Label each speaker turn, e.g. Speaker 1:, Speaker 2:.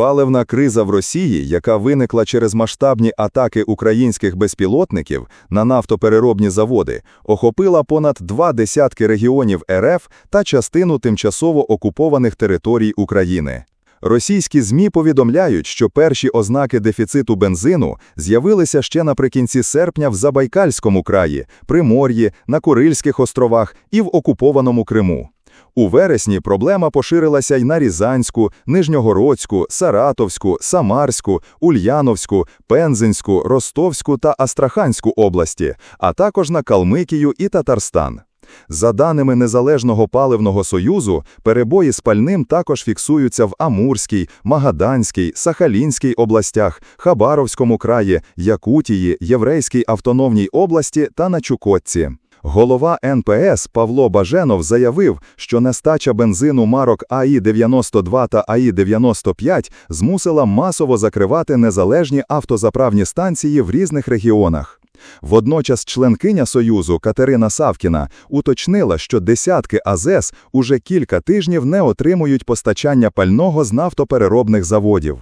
Speaker 1: Паливна криза в Росії, яка виникла через масштабні атаки українських безпілотників на нафтопереробні заводи, охопила понад два десятки регіонів РФ та частину тимчасово окупованих територій України. Російські ЗМІ повідомляють, що перші ознаки дефіциту бензину з'явилися ще наприкінці серпня в Забайкальському краї, Примор'ї, на Курильських островах і в окупованому Криму. У вересні проблема поширилася й на Рязанську, Нижньогородську, Саратовську, Самарську, Ульяновську, Пензенську, Ростовську та Астраханську області, а також на Калмикію і Татарстан. За даними Незалежного паливного союзу, перебої з пальним також фіксуються в Амурській, Магаданській, Сахалінській областях, Хабаровському краї, Якутії, Єврейській автономній області та на Чукотці. Голова НПС Павло Баженов заявив, що нестача бензину марок АІ-92 та АІ-95 змусила масово закривати незалежні автозаправні станції в різних регіонах. Водночас членкиня Союзу Катерина Савкіна уточнила, що десятки АЗЕС уже кілька тижнів не отримують постачання пального з нафтопереробних заводів.